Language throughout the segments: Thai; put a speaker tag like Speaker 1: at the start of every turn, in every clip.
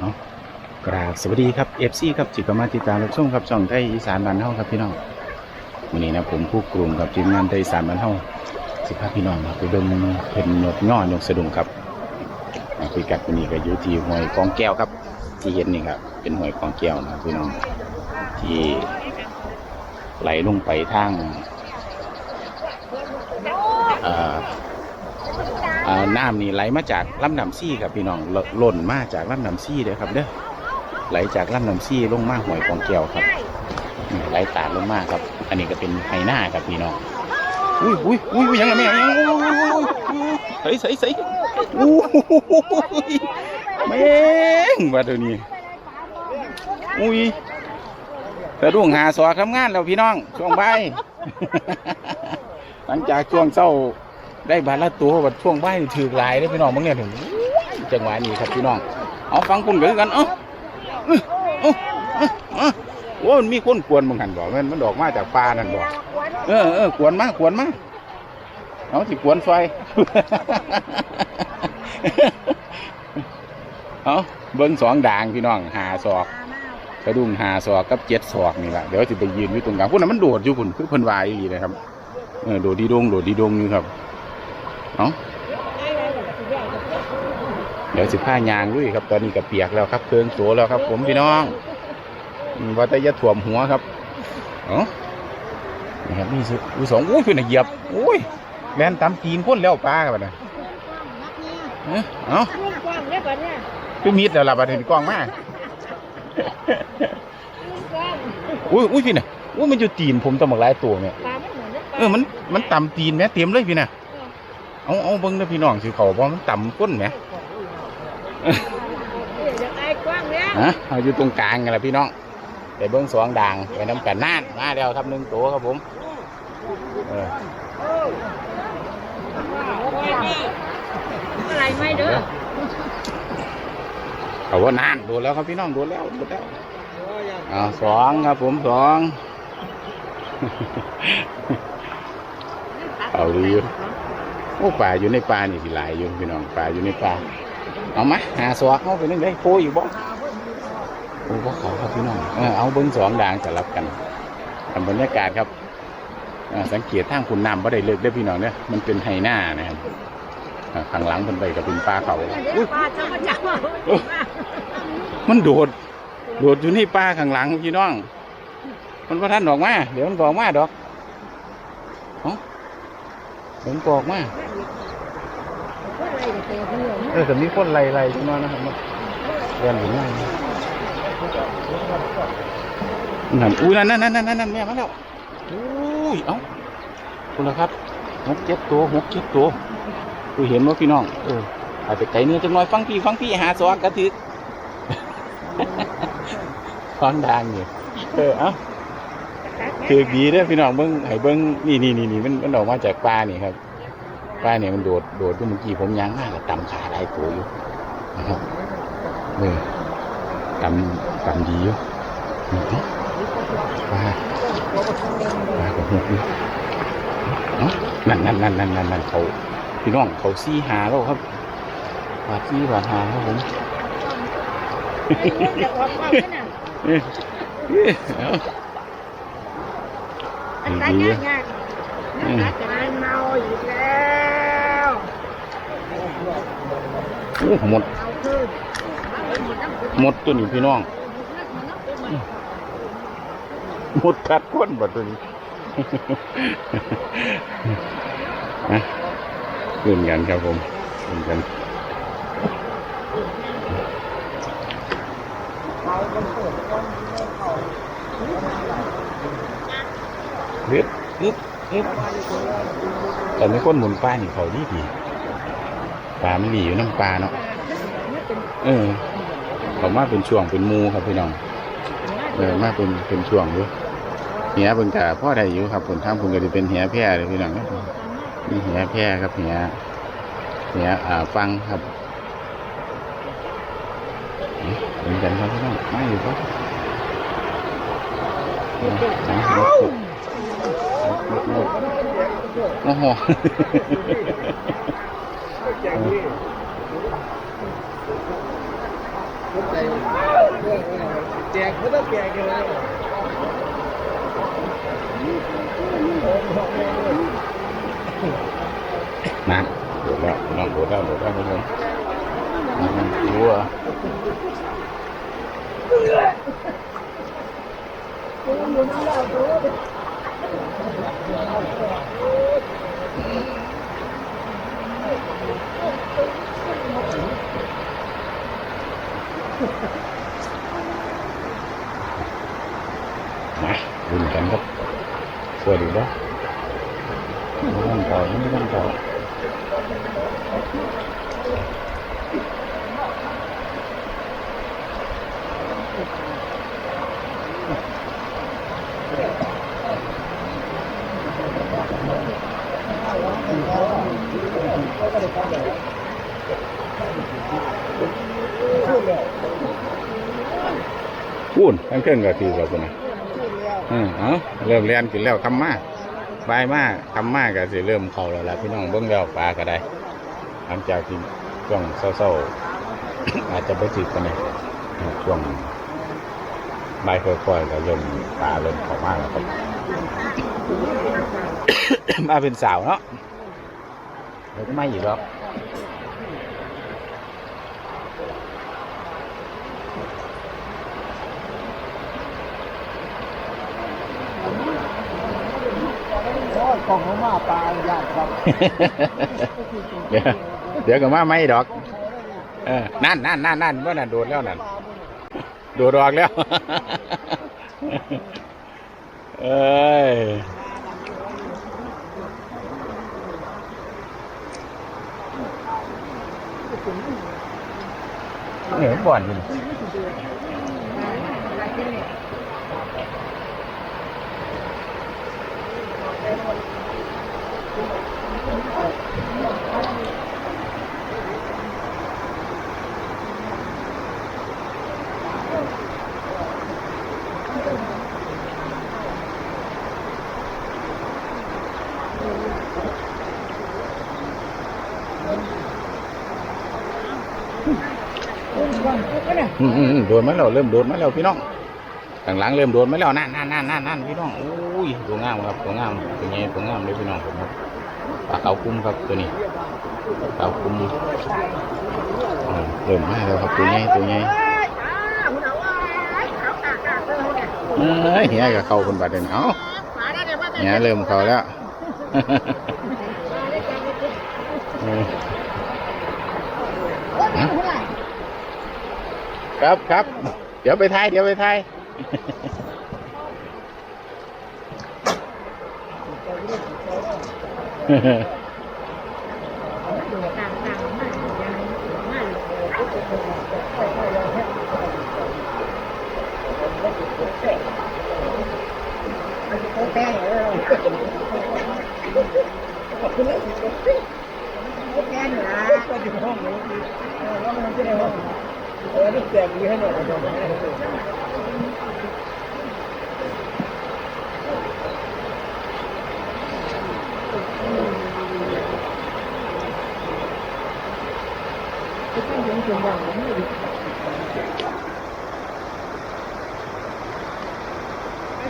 Speaker 1: เอากราบสวัสดีครับเอฟซีครับจิกมาติดตามรับชมครับช่องไทยอีสานบ้านเฮาครับพี่น้องวันนี้นะผมผู้กลุ่มกับทีมงานไทยอีสานบ้านเฮาสิพาพี่น้องครับไปเบิ่งเพิ่นยกย่อยกสะดุ้งครับคุยกันวันนี้ก็อยู่ที่ห้วยกองแก้วครับ ที่เห็นนี่ครับเป็นห้วยกองแก้วนะพี่น้องที่ไหลลงไปทางอ่า น้ำนี่ไหลมาจากลำน้ำซี่ครับพี่น้องหล่นมาจากลำน้ำซี่เด้อครับเด้อไหลจากลำน้ำซี่ลงมาห้วยกองแก้วครับไหลตาดลงมาครับ อันนี้ก็เป็นไฮหน้าครับพี่น้องอุ้ยอุ้ยอุ้ยยังไงแม่ยังใส่ใส่ใส่อุ้ยแม่งว่าตัวนี้อุ้ยกระดุงหาสอทำงานแล้วพี่น้องช่วงใบหลังจากช่วงเช้า ได้บาทละตัวบัดช่วงบ่ายนี่ถือหลายได้อพี่น้องมึงเนี่ยถึงจังหวะนี้ครับพี่น้องเอาฟังคุณกันกันเอ้าเอ้าเอ้าเอ้าเอ้าโอ้มันมีคนกวนมึงหันบอกมันมันดอกมาจากป่านั่นบอกเออเออกวนมากวนมากเอาสิกวนซอยเอาเบิ้งสองด่างพี่น้องหาศอกกระดุมหาศอกกับเจ็ดศอกนี่แหละเดี๋ยวจะไปยืนอยู่ตรงกลางพวกนั้นมันโดดอยู่คุณคือเพิ่นวายอีหลีนะครับเออโดดดีดงโดดดีดงอยู่ครับ เอาเดี๋ยวสิผ้ายางด้วยครับ ตอนนี้ก็เปียกแล้วครับเครื่องโสแล้วครับ ผมพี่น้องว่าแต่ยะถ่วมหัวครับเอ๋อนี่ครับนี่สิสองอุ้ยขึ้นน่ะเหยียบอุ้ยแลนตามตีนพ่นแล้วปลาครับนะเอ้อเอา
Speaker 2: ลูกกว้างเนี่ยเนี่ย
Speaker 1: คือมีดแล้วล่ะบัดนี้กล้องมา
Speaker 2: ก
Speaker 1: อุ้ยอุ้ยพี่น่ะอุ้ยมันอยู่ตีนผมตำบักหลายตัวเนี่ย
Speaker 2: เอนปลา
Speaker 1: เออมันมันต่ำตีนแม่เต็มเลยพี่น่ะ เอาเอาเบิ้งนะพี่น้องสิเขาบ่มันต่ำก้นแหม
Speaker 2: เนี่ย
Speaker 1: ฮะเอาอยู่ตรงกลางกันแหละพี่น้องไปเบิ้งสองด่างไปน้ำกันน่านมาแล้วครับหนึ่งตัวครับผมเออ
Speaker 2: อะไรไม่เด้อ
Speaker 1: เอาว่านานโดนแล้วครับพี่น้องโดนแล้วโดนแล้วอ่าสองครับผมสองเอาดีอยู่ โอ้ป่าอยู่ในป่านี่สิหลายอยู่พี่น้องป่าอยู่ในป่าเอามาหาสวกเข้าไปนึงได้โพอยู่บ่โอ้บ่เขาครับพี่น้องเออเอาเบิ้งสองด่างสลับกันทำบรรยากาศครับอ่าสังเกตทางคุณน้ำบ่ได้เลิกได้อพี่น้องเนี่ยมันเป็นไฮหน้านะครับอ่าข้างหลังเป็นไปกับเป็นป่าเขาอุ๊ย
Speaker 2: ปลาจะมาจับ
Speaker 1: มันโดด โดดอยู่ในป่าข้างหลังพี่น้อง มันพระท่านออกมา เดี๋ยวมันก็ออกมาดอกเอ้า เดี๋ยวมันก็ออกมา
Speaker 2: อะไรเดี๋ยวเดี๋ยว
Speaker 1: เออแต่มีคนไล่ไล่ขึ้นมานะครับเรียนหรือไม่นั่นอุ้ยนั่นนั่นนั่นนั่นนั่นแม่มาแล้วอุ้ยเอ้าคุณละครับหกเจ็ดตัวหกเจ็ดตัวคุยเห็นว่าพี่น้องเอออาจจะไกลเนื้อจังหน่อยฟังพี่ฟังพี่หาสวกกระถึกฟังดังอยู่เออเอ้า ถือดีเด้อพี่น้องเบิ้งให้เบิ้งนี่นี่นี่นี่มันมันออกมาจากปลานี่ครับปลาเนี่ยมันโดดโดดด้วยเมื่อกี้ผมยางมากเลยตำขาได้ตัวอยู่นะครับเออตำตำดีอยู่นี่ดิปลาปลากับหกอยู่เอ้านั่นนั่นนั่นนั่นนั่นนั่นเขาพี่น้องเขาซี่หาแล้วครับบาทซี่บาทหาครับผม
Speaker 2: ไอ้เรื่องจะออกกว้างเนี่ย
Speaker 1: เอ้ยเอ้ยเอา
Speaker 2: อันตรายยากยากน่าจะเมาอีกแล้ว
Speaker 1: โอ้หมด
Speaker 2: เอาคืน
Speaker 1: หมดตัวนี้พี่น้อง หมดกัดก้นบ่ตัวนี้ฮะเล่นกันครับผมเล่นกัน เฮ็ดเฮ็ดเฮ็ดตอนนี้นหมุนปลานี่เขาดีดีปลามันหลีอยู่น้ำปลาเนาะเออเขามาเป็นช่วงเป็นมูครับพี่น้องเออมาเป็นเป็นช่วงอยู่เหียเบิ่งกะพ่อได้อยู่ครับผลทางผมก็จะเป็นเหียแพร่เลยพี่น้องมีเหียแพร่ครับเหียเหียอ่าฟังครับเหมือนกันครับพี่น้องมาอยู่ครับ เอาเอาเอาโอ้โห
Speaker 2: เแจกไม่ต้องแจกเลย
Speaker 1: มาดุนกันครับสวยดีเนาะไม่ต้องต่อไม่ต้องต่อ พูน ทั้งเครื่องก็คือเราคนนะเออเอาเริ่มเรียนกินแล้วคำมาบายมากคำมากก็สิเริ่มเข้าแล้วล่ะพี่น้องเบิ่งแล้วปลาก็ได้ หลังจากที่ช่วงเศร้าๆอาจจะไปติดกันเลยช่วงบายค่อยๆก็เริ่มปลาเริ่มเข้ามากแล้วครับมาเป็นสาวเนาะเดี๋ยก็มาอีกแล้ว
Speaker 2: ก ล่องของมาปลาญาติครับ
Speaker 1: เดี๋ยวเดี๋ยวก็มาไม่ดอก เออนั่นนั่นนั่นนั่นว่านั่นโดดแล้วนั่นโดดออกแล้ว เอ้ยเออบ่อนอยู่ โดนมาแล้วเริ่มโดนมาแล้วพี่น้องข้างหลังเริ่มโดนมาแล้วนั่นนั่นนั่นนั่นพี่น้องโอุ้ยตัวงามครับตัวงามตัวใหญ่ตัวงามเลยพี่น้องผมครับปลาเขาวคุ้มครับตัวนี้ปลาเขาวคุ้มเริ่มมาแล้วครับตัวใหญ่ตัวใหญ่เอ้ยเฮียกับเขาคนบาดเจ็บเอ้าเฮียเริ่มเขาแล้วครับครับ เดี๋ยวไปทายเดี๋ยวไปทาย
Speaker 2: แค่นี้นะก็อยู่ห้องนี้ เออแล้วมันจะได้ห้องเออนี่แจกดีให้หน่อยเอาไปให้หน่อย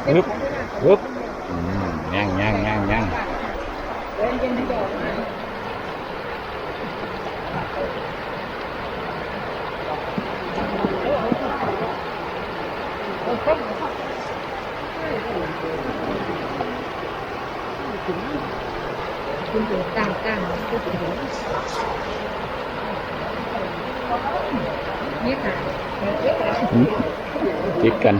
Speaker 1: ฮึบฮึบอืมย่างย่างย่างย่าง
Speaker 3: คุณอยู่ต่างกันนี่ค่ะ
Speaker 1: อืมติด กัน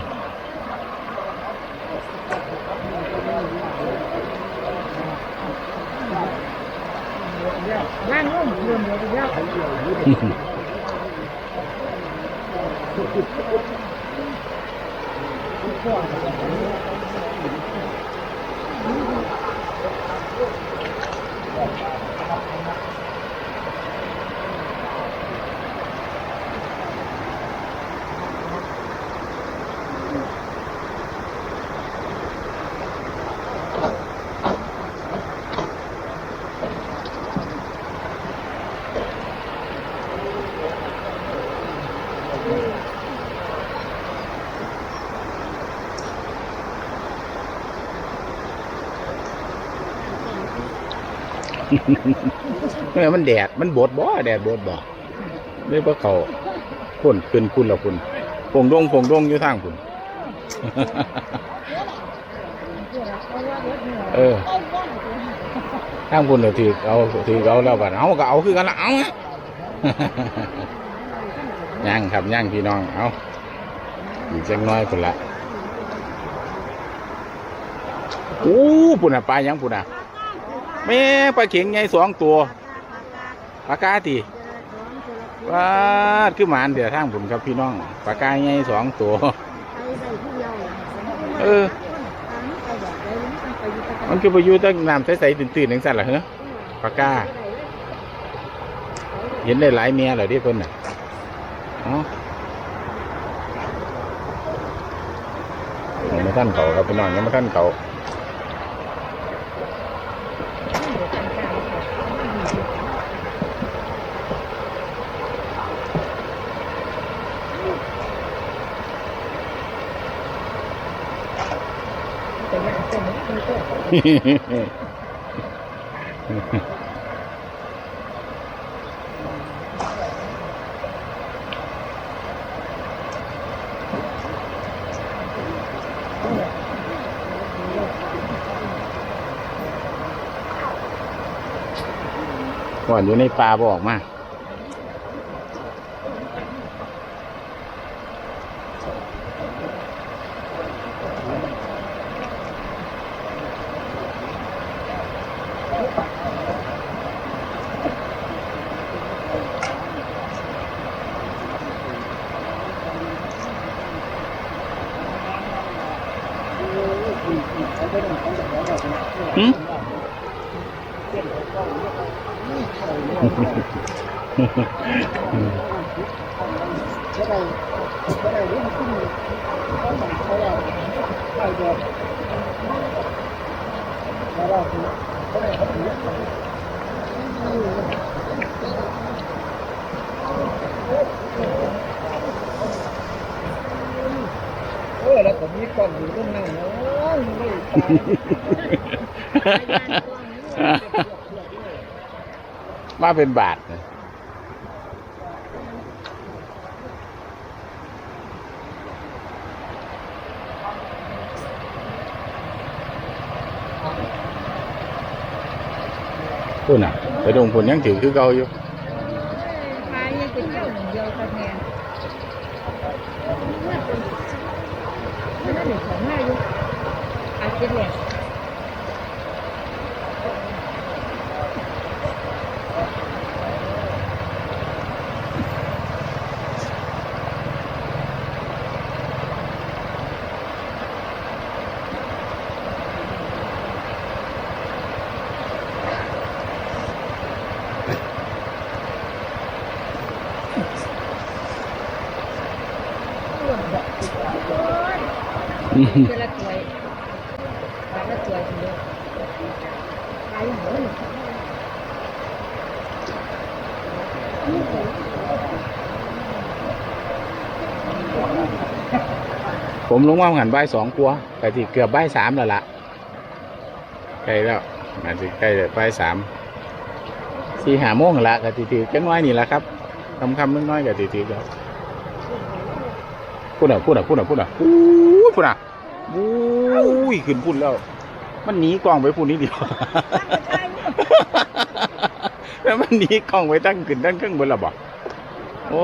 Speaker 3: ว่างร่มรวมเดียวเดียว
Speaker 1: อ เมื่อมันแดดมันบดบ่แดดบดบ่เลยบ่เขาพ่นขึ้นคุณละคุณผงดงผงดงอยู่ทางคุณเออทางคุณเดี๋ยวถือเอาถือเอาแล้วบัดเอาก็เอาคือกันละเอาอะย่างครับย่างพี่น้องเอาอีกจังน้อยคนละอู้ปุ่นอะปลายังปุ่นอะ แม่ปลาเข็งไงสองตัวปลากาตีปลาคือหมานเดี๋ยวทางผมครับพี่น้องปลากาไงสองตัว เออ มันคือไปอยู่ตั้งน้ำใสๆตื่นๆนังสั่นเหรอเหรอปลากาเห็นได้หลายเมียเหรอที่เพิ่นน่ะเอ๋อยังไม่ท่านเขาครับพี่น้องยังไม่ท่านเขา ก่อนอยู่ในป่าบออกมา หืม
Speaker 2: เออแล้วผมมีกล้องอยู่ตรงนั้นโอ้ยไม่ตาย
Speaker 1: มาเป็นบาทนะพูดน่ะไปดงผลยังถือคือเก่าอยู่
Speaker 3: พายยังเป็นเจ้าหนึ่งเดียวคะแนนไม่ได้ของง่ายอยู่ อาจจะแหลก เจละตัวบาทละตัวทีเดียวขายหมดเลย
Speaker 1: ผมลงมาหันใบสองกลัวไปที่เกือบใบสามแล้วล่ะใกล้แล้วอาจจะใกล้ใบสามสี่หาโมงละกะติถือจังน้อยนี่แหละครับคำคำนึงน้อยกะติถือแล้วพูดอะพูดอะพูดอะพูดอะอู้ยพูดอะอู้ยขึ้นพูดแล้ว มันหนีกล้องไปพูดนิดเดียวแล้วมันหนีกล้องไว้ตั้งขึ้นตั้งเครื่องบนระบอกโอ้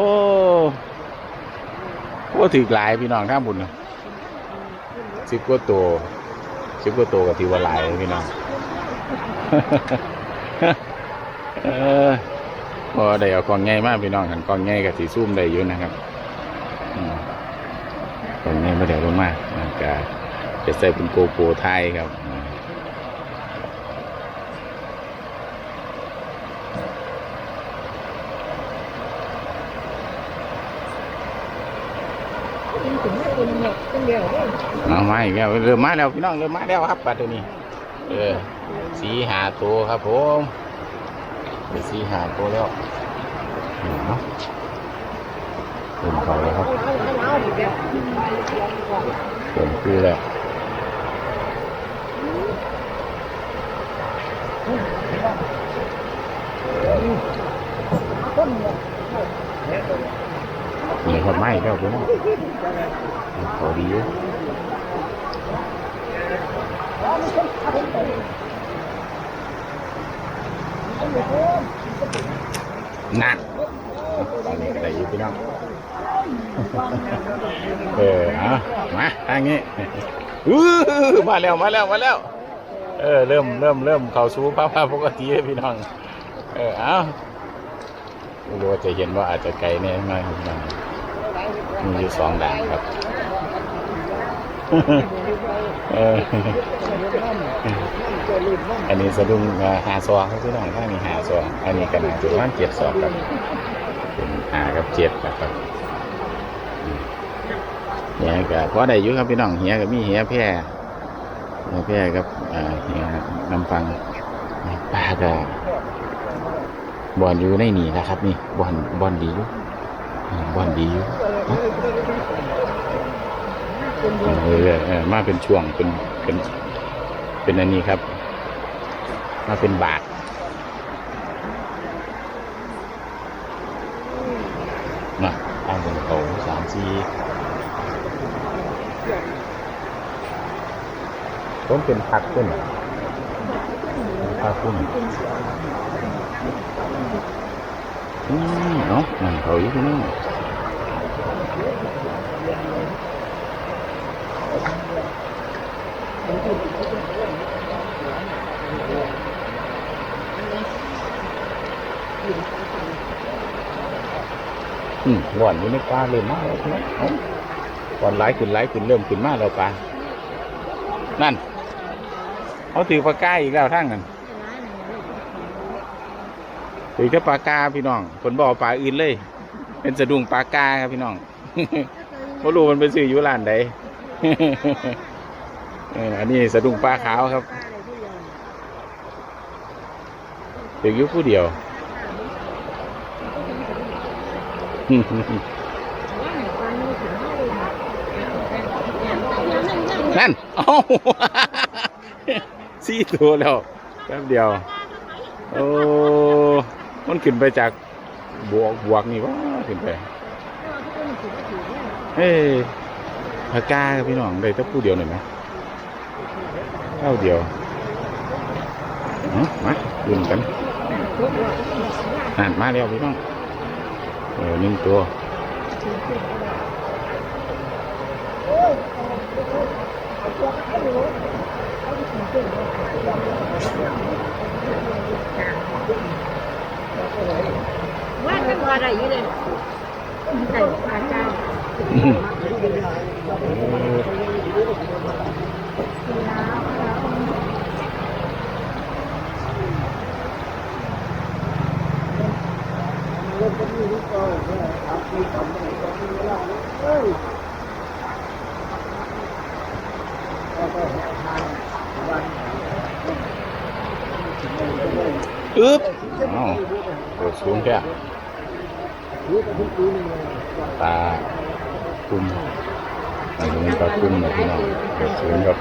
Speaker 1: โอ้ถือหลายพี่น้องข้ามบุญนะ สิบกว่าตัวสิบกว่าตัวกับทีว่าหลายพี่น้องเออพอได้เอากองใหญ่มากพี่น้องหันกองใหญ่กับสีซูมได้อยู่นะครับกองใหญ่ไม่ได้ลงมากนะก็จะใส่เป็นโกโปรไทยครับอืม
Speaker 3: กินถึงไม่ เป็นหมดเป็นเดียวเลย
Speaker 1: เอามาอีกแล้วเริ่มมาแล้วพี่น้องเริ่มมาแล้วครับปลาตัวนี้ เออสีหาตัวครับผมเป็นสีหาตัวแล้วเนาะเริ่มเขาแล้วครับเริ่มคือแล้ว นี่คนไม้แล้วพี่น้องขาดีนั่นตอนนี้ก็ได้อยู่พี่น้องเออเอามาทางนี้อื้อมาแล้วมาแล้วมาแล้ว เออเริ่มเริ่มเริ่มเข้าสู่ภาวะปกติแล้วพี่น้อง เออเอาไม่รู้ว่าจะเห็นว่าอาจจะไกลแน่ไหมพี่น้อง มีอยู่สองด่านครับเอออันนี้สะดุ้งเอ่อหาซองครับพี่น้องถ้ามีหาซองอันนี้กันจุดว่าเจ็ดสองครับเป็นหากับเจ็ดนะครับอืมเฮียกับพอได้อยู่ครับพี่น้องเฮียกับมีเฮียแพร่เฮียแพร่กับอ่าเฮียน้ำฟังปลากับบอลอยู่ในนี่นะครับ นี่บอลบอลดีอยู่อ่าบอลดีอยู่ เนาะเออเออมาเป็นช่วงเป็นเป็นเป็นอันนี้ครับ มาเป็นบาทนะเอาเป็นโตสามสี่ต้นเป็นผักขึ้นผักขึ้นอืมเนาะนั่นเขาอยู่ที่นั่น อืมบ่อนอยู่ในปลาเริ่มมาแล้วนะเอาบ่อนไหลขึ้นไหลขึ้นเริ่มขึ้นมาแล้วปลานั่นเขาถือปลากาอีกแล้วทั้งนั้นถือแค่ปลากาพี่น้องคนบอกปลาอื่นเลย เป็นสะดุ้งปลากาครับพี่น้อง ไม่รู้มันไปซื้ออยู่ร้านใดอันนี้สะดุ้งปลาขาวครับถืออยู่ผู้เดียวนั่น เอ้าสี่ตัวแล้วแป๊บเดียว โอ้ มันขึ้นไปจากบวกบวกนี่ว่าขึ้นไป เฮ้ยพากาครับพี่น้องได้แต่ผู้เดียวหน่อยไหมเท่าเดียวมาลุ้นกันนั่นมาแล้วพี่น้องเออหนึ่งตัว
Speaker 3: ว่ากันว่าอะไรอยู่เลยใส่ปลาจ้า
Speaker 1: อึ๊บอ้าวโดดสูงแค่ตา คุมอันนี้ตาคุมนะพี่น้องโดดสูงครับ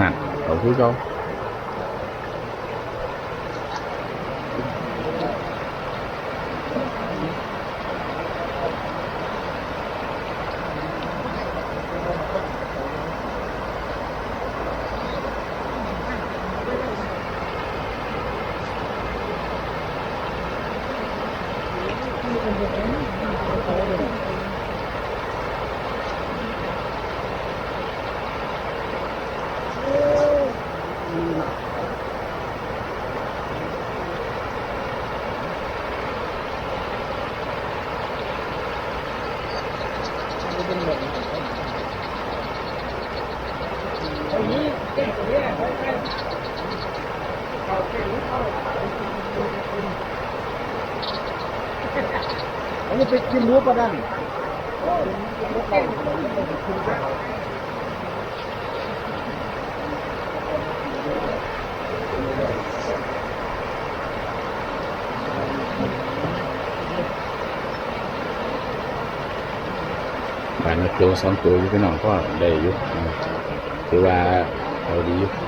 Speaker 1: นั่นเขาคือเขา
Speaker 2: อั นนี้ไปกินหมูปลาดัน
Speaker 1: การนักโจสองตัวอยู่พี่น้องก็ได้อยู่อืมถือว่า เอาดีอยู่